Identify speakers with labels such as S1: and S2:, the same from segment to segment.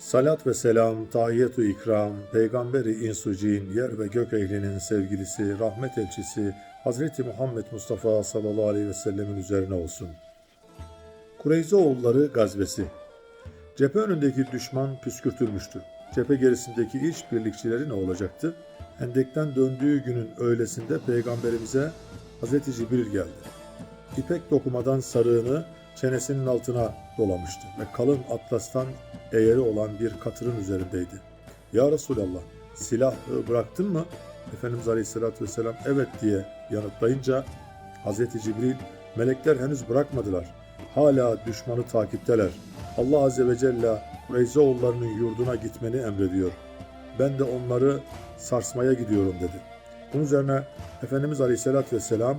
S1: Salat ve selam, tahiyyatü ikram, peygamberi insucin, yer ve gök ehlinin sevgilisi, rahmet elçisi Hazreti Muhammed Mustafa sallallahu aleyhi ve sellemin üzerine olsun. Kureyzoğulları gazvesi Cephe önündeki düşman püskürtülmüştü. Cephe gerisindeki iş birlikçileri ne olacaktı? Hendekten döndüğü günün öğlesinde peygamberimize Hazreti Cibril geldi. İpek dokumadan sarığını çenesinin altına dolamıştı ve kalın atlastan eğeri olan bir katırın üzerindeydi. Ya Resulallah silahı bıraktın mı? Efendimiz Aleyhisselatü Vesselam evet diye yanıtlayınca Hazreti Cibril melekler henüz bırakmadılar. Hala düşmanı takipteler. Allah Azze ve Celle Kureyzoğullarının yurduna gitmeni emrediyor. Ben de onları sarsmaya gidiyorum dedi. Bunun üzerine Efendimiz Aleyhisselatü Vesselam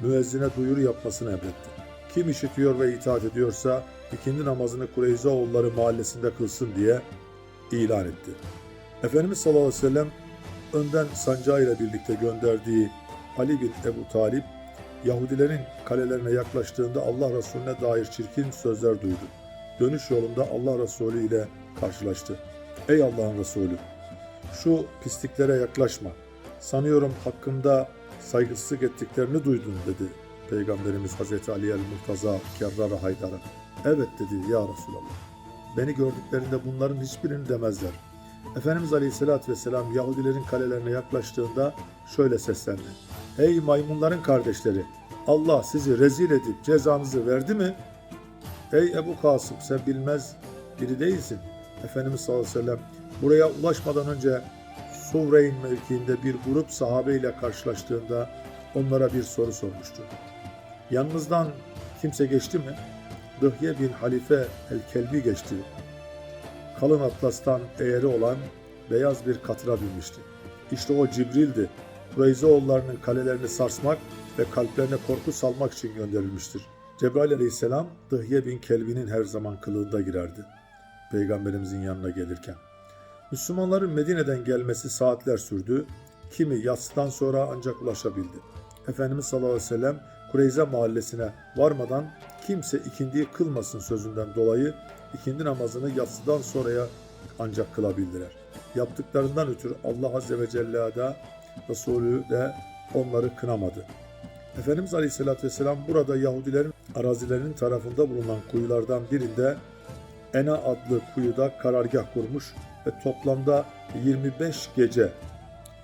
S1: müezzine duyuru yapmasını emretti. Kim işitiyor ve itaat ediyorsa ikindi namazını Kureyzoğulları mahallesinde kılsın diye ilan etti. Efendimiz sallallahu aleyhi ve sellem önden sancağıyla birlikte gönderdiği Ali bin Ebu Talip Yahudilerin kalelerine yaklaştığında Allah Resulüne dair çirkin sözler duydu. Dönüş yolunda Allah Resulü ile karşılaştı. Ey Allah'ın Resulü! Şu pisliklere yaklaşma. Sanıyorum hakkında saygısızlık ettiklerini duydun dedi Peygamberimiz Hazreti Ali el Murtaza Kerrar Haydar'a. Evet dedi ya Resulallah. Beni gördüklerinde bunların hiçbirini demezler. Efendimiz Aleyhisselatü Vesselam Yahudilerin kalelerine yaklaştığında şöyle seslendi. Ey maymunların kardeşleri! Allah sizi rezil edip cezanızı verdi mi? Ey Ebu Kasım sen bilmez biri değilsin. Efendimiz sallallahu aleyhi ve sellem buraya ulaşmadan önce Suvreyn mevkiinde bir grup sahabeyle karşılaştığında onlara bir soru sormuştu. Yanınızdan kimse geçti mi? Dıhye bin Halife el-Kelbi geçti. Kalın atlastan eğeri olan beyaz bir katıra binmişti. İşte o Cibril'di. Kureyzoğullarının kalelerini sarsmak ve kalplerine korku salmak için gönderilmiştir. Cebrail aleyhisselam Dıhye bin Kelbi'nin her zaman kılığında girerdi. Peygamberimizin yanına gelirken. Müslümanların Medine'den gelmesi saatler sürdü. Kimi yatsıdan sonra ancak ulaşabildi. Efendimiz sallallahu aleyhi ve sellem Kureyze mahallesine varmadan kimse ikindiyi kılmasın sözünden dolayı ikindi namazını yatsıdan sonraya ancak kılabildiler. Yaptıklarından ötürü Allah Azze ve Celle de Resulü de onları kınamadı. Efendimiz Aleyhisselatü Vesselam burada Yahudilerin arazilerinin tarafında bulunan kuyulardan birinde Ena adlı kuyuda karargah kurmuş ve toplamda 25 gece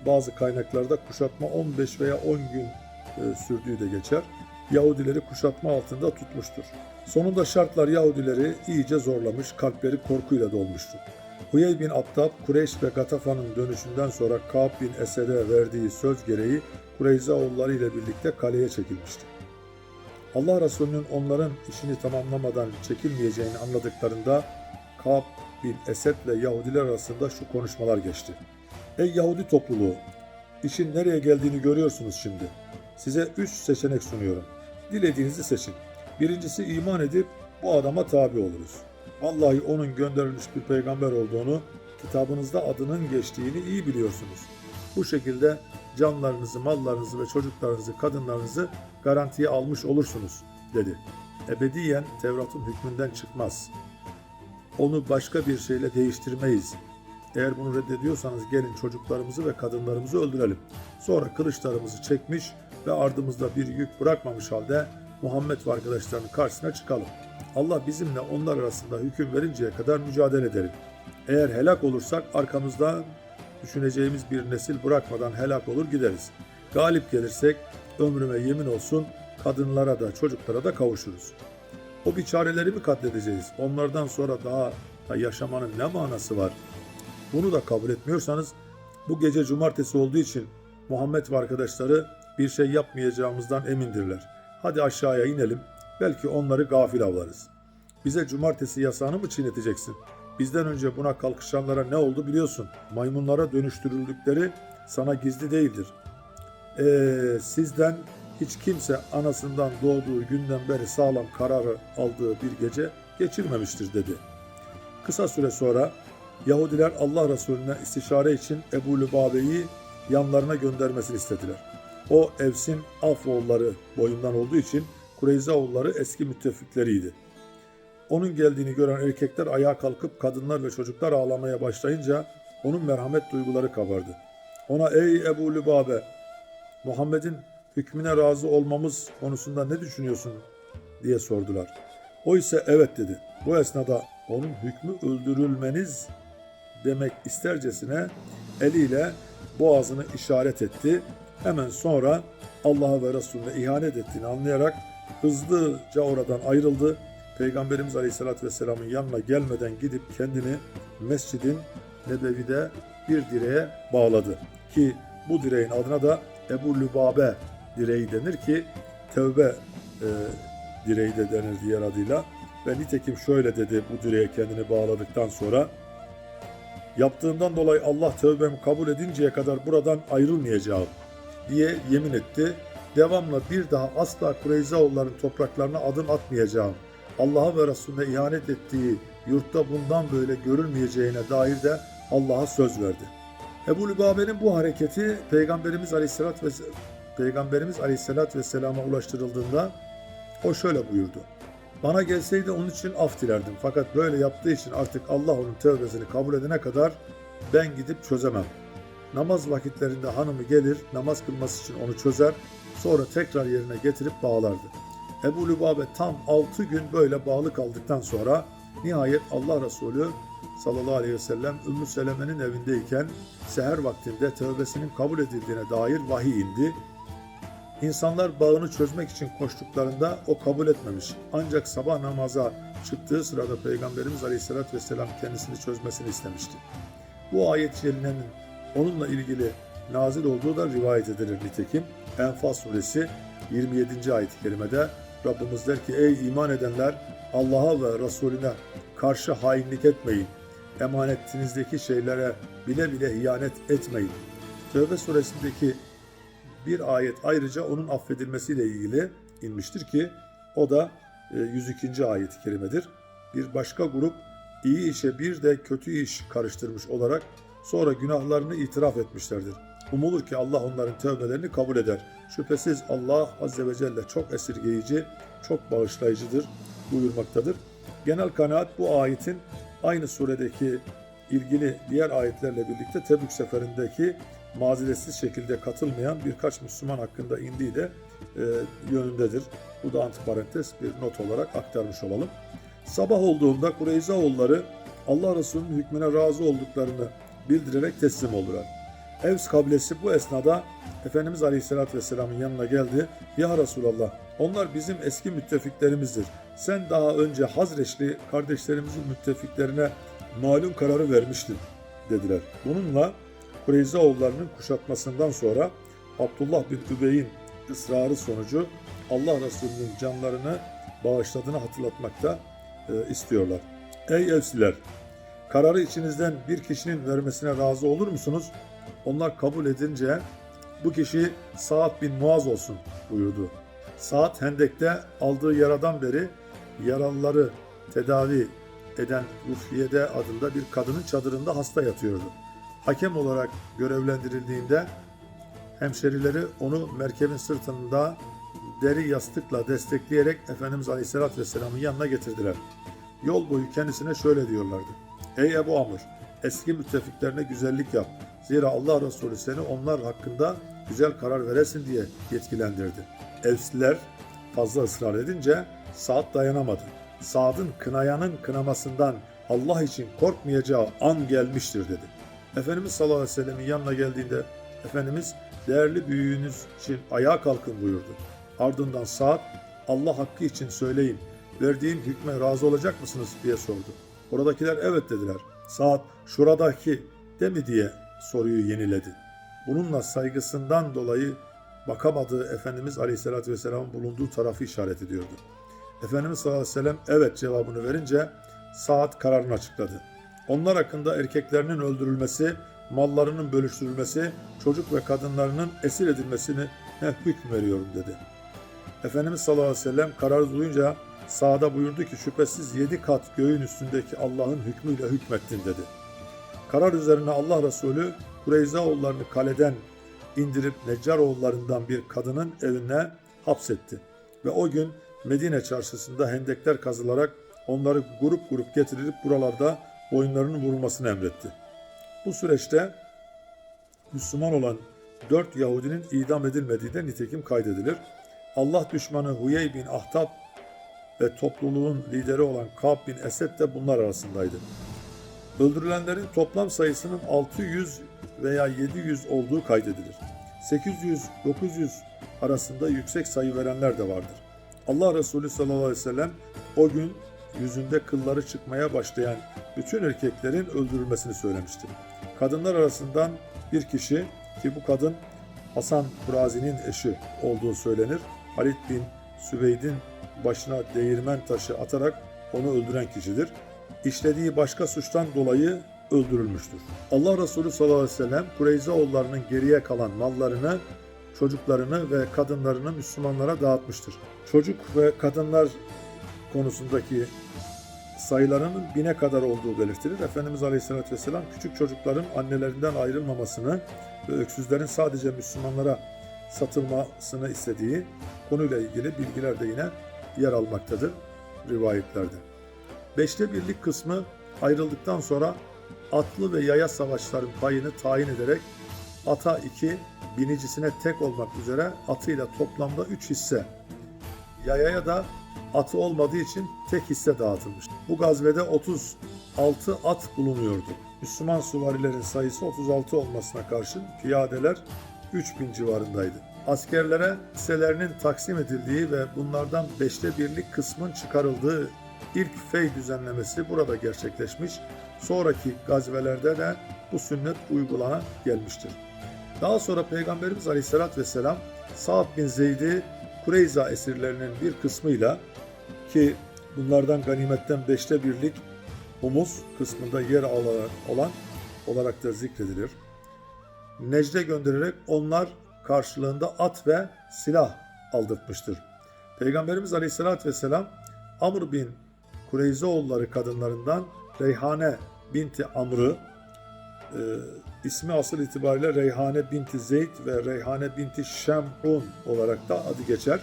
S1: bazı kaynaklarda kuşatma 15 veya 10 gün sürdüğü de geçer. Yahudileri kuşatma altında tutmuştur. Sonunda şartlar Yahudileri iyice zorlamış, kalpleri korkuyla dolmuştur. Huyey bin Attab, Kureyş ve Gatafa'nın dönüşünden sonra Ka'b bin Esed'e verdiği söz gereği Kureyzaoğulları ile birlikte kaleye çekilmişti. Allah Resulü'nün onların işini tamamlamadan çekilmeyeceğini anladıklarında Ka'b bin Esed ile Yahudiler arasında şu konuşmalar geçti. Ey Yahudi topluluğu! İşin nereye geldiğini görüyorsunuz şimdi. Size üç seçenek sunuyorum. Dilediğinizi seçin. Birincisi iman edip bu adama tabi oluruz. Vallahi onun gönderilmiş bir peygamber olduğunu, kitabınızda adının geçtiğini iyi biliyorsunuz. Bu şekilde canlarınızı, mallarınızı ve çocuklarınızı, kadınlarınızı garantiye almış olursunuz, dedi. Ebediyen Tevrat'ın hükmünden çıkmaz. Onu başka bir şeyle değiştirmeyiz. Eğer bunu reddediyorsanız gelin çocuklarımızı ve kadınlarımızı öldürelim. Sonra kılıçlarımızı çekmiş ve ardımızda bir yük bırakmamış halde Muhammed ve arkadaşlarının karşısına çıkalım. Allah bizimle onlar arasında hüküm verinceye kadar mücadele edelim. Eğer helak olursak arkamızdan düşüneceğimiz bir nesil bırakmadan helak olur gideriz. Galip gelirsek ömrüme yemin olsun kadınlara da çocuklara da kavuşuruz. O biçareleri mi katledeceğiz? Onlardan sonra daha da yaşamanın ne manası var? Bunu da kabul etmiyorsanız bu gece cumartesi olduğu için Muhammed ve arkadaşları bir şey yapmayacağımızdan emindirler. Hadi aşağıya inelim. Belki onları gafil avlarız. Bize cumartesi yasağını mı çiğneteceksin? Bizden önce buna kalkışanlara ne oldu biliyorsun. Maymunlara dönüştürüldükleri sana gizli değildir. Ee, sizden hiç kimse anasından doğduğu günden beri sağlam kararı aldığı bir gece geçirmemiştir dedi. Kısa süre sonra Yahudiler Allah Resulüne istişare için Ebu Lübabe'yi yanlarına göndermesini istediler. O Evs'in Af oğulları boyundan olduğu için Kureyza oğulları eski müttefikleriydi. Onun geldiğini gören erkekler ayağa kalkıp kadınlar ve çocuklar ağlamaya başlayınca onun merhamet duyguları kabardı. Ona ey Ebu Lübabe Muhammed'in hükmüne razı olmamız konusunda ne düşünüyorsun diye sordular. O ise evet dedi. Bu esnada onun hükmü öldürülmeniz demek istercesine eliyle boğazını işaret etti. Hemen sonra Allah'a ve Resulüne ihanet ettiğini anlayarak hızlıca oradan ayrıldı. Peygamberimiz Aleyhisselatü Vesselam'ın yanına gelmeden gidip kendini Mescidin Nebevi'de bir direğe bağladı. Ki bu direğin adına da Ebu Lübabe direği denir ki tevbe e, direği de denir diğer adıyla. Ve nitekim şöyle dedi bu direğe kendini bağladıktan sonra yaptığımdan dolayı Allah tövbemi kabul edinceye kadar buradan ayrılmayacağım diye yemin etti. Devamla bir daha asla Kureyzaoğulların topraklarına adım atmayacağım. Allah'a ve Resulüne ihanet ettiği yurtta bundan böyle görülmeyeceğine dair de Allah'a söz verdi. Ebu Lübabe'nin bu hareketi Peygamberimiz Aleyhisselatü ve Peygamberimiz Aleyhisselatü Vesselam'a ulaştırıldığında o şöyle buyurdu. Bana gelseydi onun için af dilerdim. Fakat böyle yaptığı için artık Allah onun tövbesini kabul edene kadar ben gidip çözemem. Namaz vakitlerinde hanımı gelir, namaz kılması için onu çözer, sonra tekrar yerine getirip bağlardı. Ebu Lübabe tam 6 gün böyle bağlı kaldıktan sonra nihayet Allah Resulü sallallahu aleyhi ve sellem Ümmü Seleme'nin evindeyken seher vaktinde tövbesinin kabul edildiğine dair vahiy indi. İnsanlar bağını çözmek için koştuklarında o kabul etmemiş. Ancak sabah namaza çıktığı sırada Peygamberimiz Aleyhisselatü Vesselam kendisini çözmesini istemişti. Bu ayet celilenin onunla ilgili nazil olduğu da rivayet edilir nitekim. Enfal suresi 27. ayet-i kerimede Rabbimiz der ki ey iman edenler Allah'a ve Resulüne karşı hainlik etmeyin. Emanetinizdeki şeylere bile bile ihanet etmeyin. Tövbe suresindeki bir ayet ayrıca onun affedilmesiyle ilgili inmiştir ki o da e, 102. ayet-i kerimedir. Bir başka grup iyi işe bir de kötü iş karıştırmış olarak sonra günahlarını itiraf etmişlerdir. Umulur ki Allah onların tövbelerini kabul eder. Şüphesiz Allah Azze ve Celle çok esirgeyici, çok bağışlayıcıdır buyurmaktadır. Genel kanaat bu ayetin aynı suredeki ilgili diğer ayetlerle birlikte Tebük seferindeki mazeretsiz şekilde katılmayan birkaç Müslüman hakkında indiği de e, yönündedir. Bu da antiparantez bir not olarak aktarmış olalım. Sabah olduğunda Kureyzaoğulları Allah Resulü'nün hükmüne razı olduklarını bildirerek teslim oldular. Evs kabilesi bu esnada Efendimiz Aleyhisselatü Vesselam'ın yanına geldi. Ya Resulallah onlar bizim eski müttefiklerimizdir. Sen daha önce Hazreçli kardeşlerimizin müttefiklerine malum kararı vermiştin dediler. Bununla Kureyzaoğullarının kuşatmasından sonra Abdullah bin Übey'in ısrarı sonucu Allah Resulü'nün canlarını bağışladığını hatırlatmakta e, istiyorlar. Ey Evsiler! Kararı içinizden bir kişinin vermesine razı olur musunuz? Onlar kabul edince bu kişi Sa'd bin Muaz olsun buyurdu. Sa'd Hendek'te aldığı yaradan beri yaralıları tedavi eden Rufiye'de adında bir kadının çadırında hasta yatıyordu. Hakem olarak görevlendirildiğinde hemşerileri onu merkebin sırtında deri yastıkla destekleyerek Efendimiz Aleyhisselatü Vesselam'ın yanına getirdiler. Yol boyu kendisine şöyle diyorlardı. Ey Ebu Amr, eski müttefiklerine güzellik yap. Zira Allah Resulü seni onlar hakkında güzel karar veresin diye yetkilendirdi. Evsliler fazla ısrar edince Sa'd dayanamadı. Sa'd'ın kınayanın kınamasından Allah için korkmayacağı an gelmiştir dedi. Efendimiz sallallahu aleyhi ve sellemin yanına geldiğinde Efendimiz değerli büyüğünüz için ayağa kalkın buyurdu. Ardından Sa'd Allah hakkı için söyleyin verdiğim hükme razı olacak mısınız diye sordu. Oradakiler evet dediler. Sa'd şuradaki de mi diye soruyu yeniledi. Bununla saygısından dolayı bakamadığı Efendimiz Aleyhisselatü Vesselam'ın bulunduğu tarafı işaret ediyordu. Efendimiz sallallahu aleyhi ve sellem evet cevabını verince Sa'd kararını açıkladı. Onlar hakkında erkeklerinin öldürülmesi, mallarının bölüştürülmesi, çocuk ve kadınlarının esir edilmesini hüküm veriyorum dedi. Efendimiz sallallahu aleyhi ve sellem kararı duyunca Sa'da buyurdu ki şüphesiz yedi kat göğün üstündeki Allah'ın hükmüyle hükmettin dedi. Karar üzerine Allah Resulü Kureyzaoğullarını kaleden indirip Neccaroğullarından bir kadının evine hapsetti. Ve o gün Medine çarşısında hendekler kazılarak onları grup grup getirilip buralarda boyunlarının vurulmasını emretti. Bu süreçte Müslüman olan dört Yahudinin idam edilmediği de nitekim kaydedilir. Allah düşmanı Huyey bin Ahtab ve topluluğun lideri olan Ka'b bin Esed de bunlar arasındaydı. Öldürülenlerin toplam sayısının 600 veya 700 olduğu kaydedilir. 800-900 arasında yüksek sayı verenler de vardır. Allah Resulü sallallahu aleyhi ve sellem o gün yüzünde kılları çıkmaya başlayan bütün erkeklerin öldürülmesini söylemiştir. Kadınlar arasından bir kişi ki bu kadın Hasan Burazi'nin eşi olduğu söylenir. Halid bin Süveyd'in başına değirmen taşı atarak onu öldüren kişidir. İşlediği başka suçtan dolayı öldürülmüştür. Allah Resulü sallallahu aleyhi ve sellem Kureyzaoğullarının geriye kalan mallarını, çocuklarını ve kadınlarını Müslümanlara dağıtmıştır. Çocuk ve kadınlar konusundaki sayılarının bine kadar olduğu belirtilir. Efendimiz Aleyhisselatü Vesselam küçük çocukların annelerinden ayrılmamasını ve öksüzlerin sadece Müslümanlara satılmasını istediği konuyla ilgili bilgiler de yine yer almaktadır rivayetlerde. Beşte birlik kısmı ayrıldıktan sonra atlı ve yaya savaşların payını tayin ederek ata iki, binicisine tek olmak üzere atıyla toplamda üç hisse, yayaya da atı olmadığı için tek hisse dağıtılmış. Bu gazvede 36 at bulunuyordu. Müslüman süvarilerin sayısı 36 olmasına karşın piyadeler 3000 civarındaydı. Askerlere hisselerinin taksim edildiği ve bunlardan beşte birlik kısmın çıkarıldığı ilk fey düzenlemesi burada gerçekleşmiş. Sonraki gazvelerde de bu sünnet uygulana gelmiştir. Daha sonra Peygamberimiz Aleyhisselatü Vesselam Sa'd bin Zeyd'i Kureyza esirlerinin bir kısmıyla ki bunlardan ganimetten beşte birlik humus kısmında yer alan olan olarak da zikredilir. Necde göndererek onlar karşılığında at ve silah aldırtmıştır. Peygamberimiz Aleyhisselatü Vesselam Amr bin Kureyzoğulları kadınlarından Reyhane binti Amr'ı e, ismi asıl itibariyle Reyhane binti Zeyd ve Reyhane binti Şem'un olarak da adı geçer.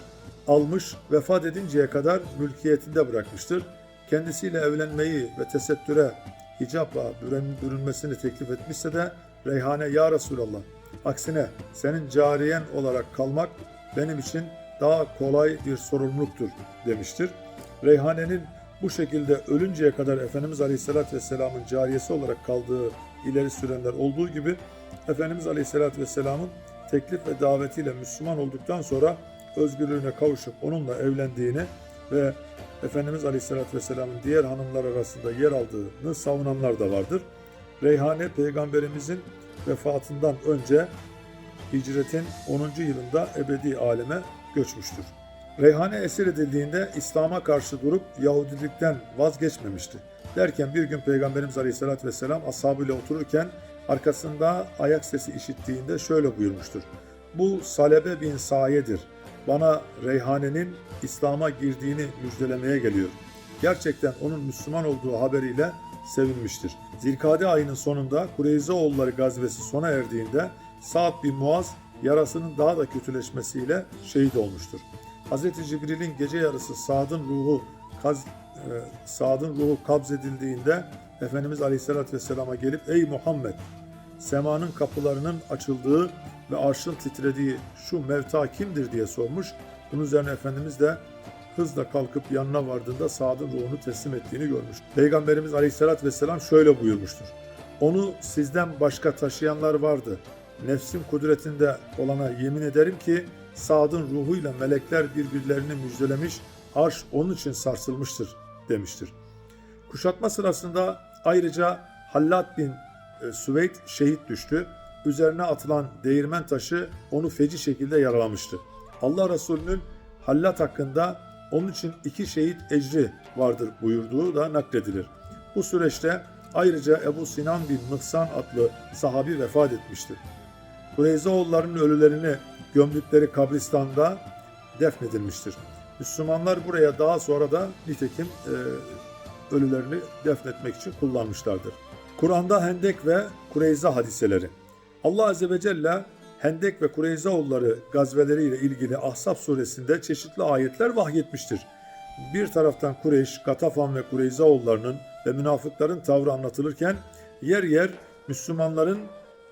S1: Almış, vefat edinceye kadar mülkiyetinde bırakmıştır. Kendisiyle evlenmeyi ve tesettüre, hicapla bürün- bürünmesini teklif etmişse de Reyhane ya Resulallah, aksine senin cariyen olarak kalmak benim için daha kolay bir sorumluluktur demiştir. Reyhane'nin bu şekilde ölünceye kadar Efendimiz Aleyhisselatü Vesselam'ın cariyesi olarak kaldığı ileri sürenler olduğu gibi Efendimiz Aleyhisselatü Vesselam'ın teklif ve davetiyle Müslüman olduktan sonra özgürlüğüne kavuşup onunla evlendiğini ve Efendimiz Aleyhisselatü Vesselam'ın diğer hanımlar arasında yer aldığını savunanlar da vardır. Reyhane peygamberimizin vefatından önce hicretin 10. yılında ebedi aleme göçmüştür. Reyhane esir edildiğinde İslam'a karşı durup Yahudilikten vazgeçmemişti. Derken bir gün Peygamberimiz Aleyhisselatü Vesselam ashabıyla otururken arkasında ayak sesi işittiğinde şöyle buyurmuştur. Bu Salebe bin Saye'dir. Bana Reyhane'nin İslam'a girdiğini müjdelemeye geliyor. Gerçekten onun Müslüman olduğu haberiyle sevinmiştir. Zilkade ayının sonunda Kureyzaoğulları gazvesi sona erdiğinde Sa'd bin Muaz yarasının daha da kötüleşmesiyle şehit olmuştur. Hz. Cibril'in gece yarısı Sa'd'ın ruhu kaz, e, Sa'd'ın ruhu kabzedildiğinde Efendimiz Aleyhisselatü Vesselam'a gelip Ey Muhammed semanın kapılarının açıldığı ve arşın titrediği şu mevta kimdir diye sormuş. Bunun üzerine Efendimiz de hızla kalkıp yanına vardığında Sa'd'ın ruhunu teslim ettiğini görmüş. Peygamberimiz Aleyhisselatü Vesselam şöyle buyurmuştur. Onu sizden başka taşıyanlar vardı. Nefsim kudretinde olana yemin ederim ki Sa'd'ın ruhuyla melekler birbirlerini müjdelemiş, arş onun için sarsılmıştır demiştir. Kuşatma sırasında ayrıca Hallat bin e, Süveyd şehit düştü. Üzerine atılan değirmen taşı onu feci şekilde yaralamıştı. Allah Resulü'nün Hallat hakkında onun için iki şehit ecri vardır buyurduğu da nakledilir. Bu süreçte ayrıca Ebu Sinan bin Mıhsan adlı sahabi vefat etmiştir. Kureyzaoğullarının ölülerini gömdükleri kabristanda defnedilmiştir. Müslümanlar buraya daha sonra da nitekim e, ölülerini defnetmek için kullanmışlardır. Kur'an'da Hendek ve Kureyza hadiseleri. Allah Azze ve Celle Hendek ve Kureyzaoğulları gazveleriyle ilgili Ahzab suresinde çeşitli ayetler vahyetmiştir. bir taraftan Kureyş, Katafan ve Kureyzaoğullarının ve münafıkların tavrı anlatılırken yer yer Müslümanların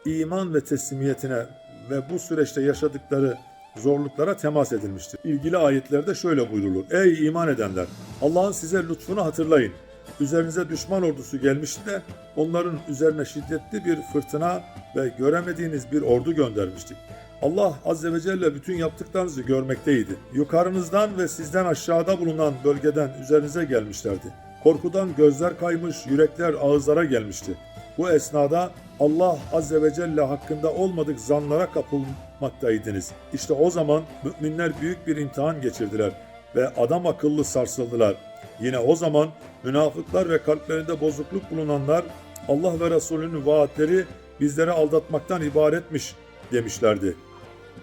S1: iman ve teslimiyetine ve bu süreçte yaşadıkları zorluklara temas edilmiştir. İlgili ayetlerde şöyle buyrulur. Ey iman edenler! Allah'ın size lütfunu hatırlayın. Üzerinize düşman ordusu gelmişti de onların üzerine şiddetli bir fırtına ve göremediğiniz bir ordu göndermiştik. Allah Azze ve Celle bütün yaptıklarınızı görmekteydi. Yukarınızdan ve sizden aşağıda bulunan bölgeden üzerinize gelmişlerdi. Korkudan gözler kaymış, yürekler ağızlara gelmişti. Bu esnada Allah Azze ve Celle hakkında olmadık zanlara kapılmaktaydınız. İşte o zaman müminler büyük bir imtihan geçirdiler ve adam akıllı sarsıldılar. Yine o zaman münafıklar ve kalplerinde bozukluk bulunanlar Allah ve Resulünün vaatleri bizleri aldatmaktan ibaretmiş demişlerdi.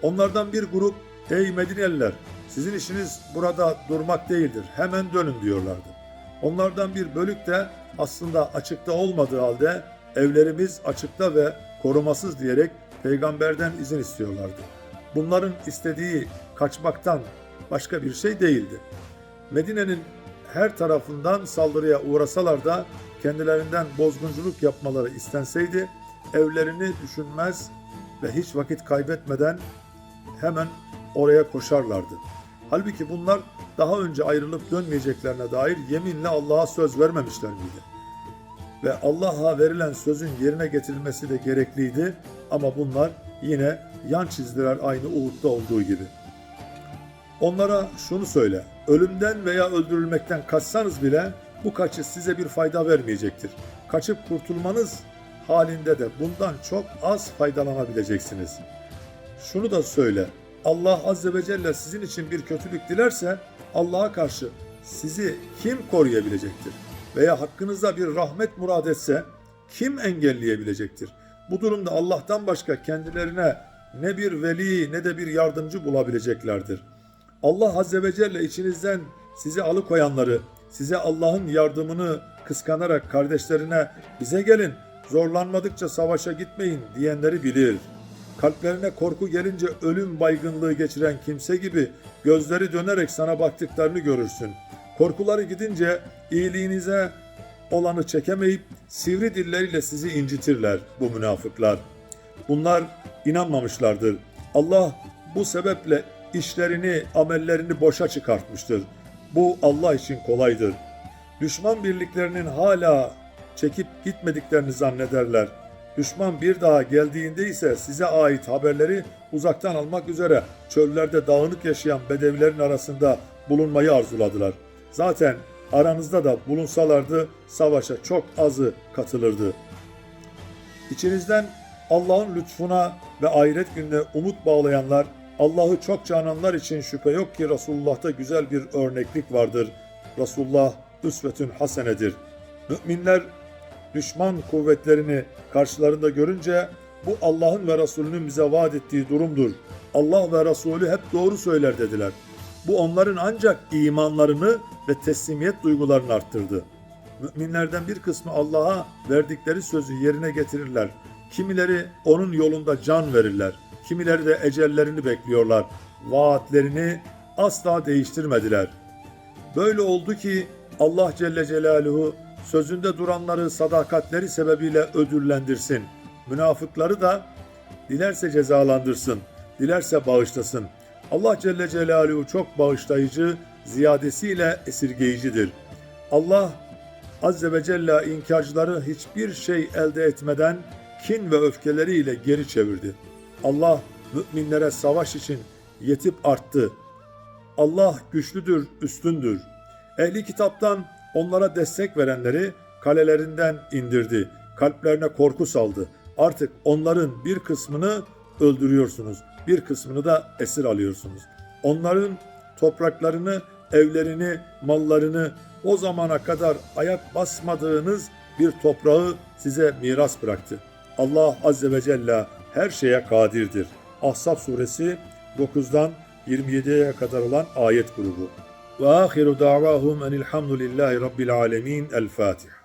S1: Onlardan bir grup ey Medineliler sizin işiniz burada durmak değildir hemen dönün diyorlardı. Onlardan bir bölük de aslında açıkta olmadığı halde evlerimiz açıkta ve korumasız diyerek peygamberden izin istiyorlardı. Bunların istediği kaçmaktan başka bir şey değildi. Medine'nin her tarafından saldırıya uğrasalar da kendilerinden bozgunculuk yapmaları istenseydi evlerini düşünmez ve hiç vakit kaybetmeden hemen oraya koşarlardı. Halbuki bunlar daha önce ayrılıp dönmeyeceklerine dair yeminle Allah'a söz vermemişler miydi? Ve Allah'a verilen sözün yerine getirilmesi de gerekliydi ama bunlar yine yan çizdiler aynı Uhud'da olduğu gibi. Onlara şunu söyle, ölümden veya öldürülmekten kaçsanız bile bu kaçış size bir fayda vermeyecektir. Kaçıp kurtulmanız halinde de bundan çok az faydalanabileceksiniz. Şunu da söyle, Allah Azze ve Celle sizin için bir kötülük dilerse Allah'a karşı sizi kim koruyabilecektir? Veya hakkınızda bir rahmet murad etse kim engelleyebilecektir? Bu durumda Allah'tan başka kendilerine ne bir veli ne de bir yardımcı bulabileceklerdir. Allah Azze ve Celle içinizden sizi alıkoyanları, size Allah'ın yardımını kıskanarak kardeşlerine bize gelin, zorlanmadıkça savaşa gitmeyin diyenleri bilir. Kalplerine korku gelince ölüm baygınlığı geçiren kimse gibi gözleri dönerek sana baktıklarını görürsün. Korkuları gidince iyiliğinize olanı çekemeyip sivri dilleriyle sizi incitirler bu münafıklar. Bunlar inanmamışlardır. Allah bu sebeple işlerini, amellerini boşa çıkartmıştır. Bu Allah için kolaydır. Düşman birliklerinin hala çekip gitmediklerini zannederler. Düşman bir daha geldiğinde ise size ait haberleri uzaktan almak üzere çöllerde dağınık yaşayan bedevilerin arasında bulunmayı arzuladılar. Zaten aranızda da bulunsalardı savaşa çok azı katılırdı. İçinizden Allah'ın lütfuna ve ahiret gününe umut bağlayanlar, Allah'ı çok cananlar için şüphe yok ki Resulullah'ta güzel bir örneklik vardır. Resulullah üsvetün hasenedir. Müminler düşman kuvvetlerini karşılarında görünce bu Allah'ın ve Resulünün bize vaat ettiği durumdur. Allah ve Resulü hep doğru söyler dediler. Bu onların ancak imanlarını ve teslimiyet duygularını arttırdı. Müminlerden bir kısmı Allah'a verdikleri sözü yerine getirirler. Kimileri onun yolunda can verirler. Kimileri de ecellerini bekliyorlar. Vaatlerini asla değiştirmediler. Böyle oldu ki Allah Celle Celaluhu sözünde duranları sadakatleri sebebiyle ödüllendirsin. Münafıkları da dilerse cezalandırsın, dilerse bağışlasın. Allah Celle Celaluhu çok bağışlayıcı, ziyadesiyle esirgeyicidir. Allah Azze ve Celle inkarcıları hiçbir şey elde etmeden kin ve öfkeleriyle geri çevirdi. Allah müminlere savaş için yetip arttı. Allah güçlüdür, üstündür. Ehli kitaptan onlara destek verenleri kalelerinden indirdi. Kalplerine korku saldı. Artık onların bir kısmını öldürüyorsunuz. Bir kısmını da esir alıyorsunuz. Onların topraklarını, evlerini, mallarını o zamana kadar ayak basmadığınız bir toprağı size miras bıraktı. Allah Azze ve Celle her şeye kadirdir. Ahzab suresi 9'dan 27'ye kadar olan ayet grubu. Ve ahiru davahum enilhamdülillahi rabbil alemin. El Fatiha.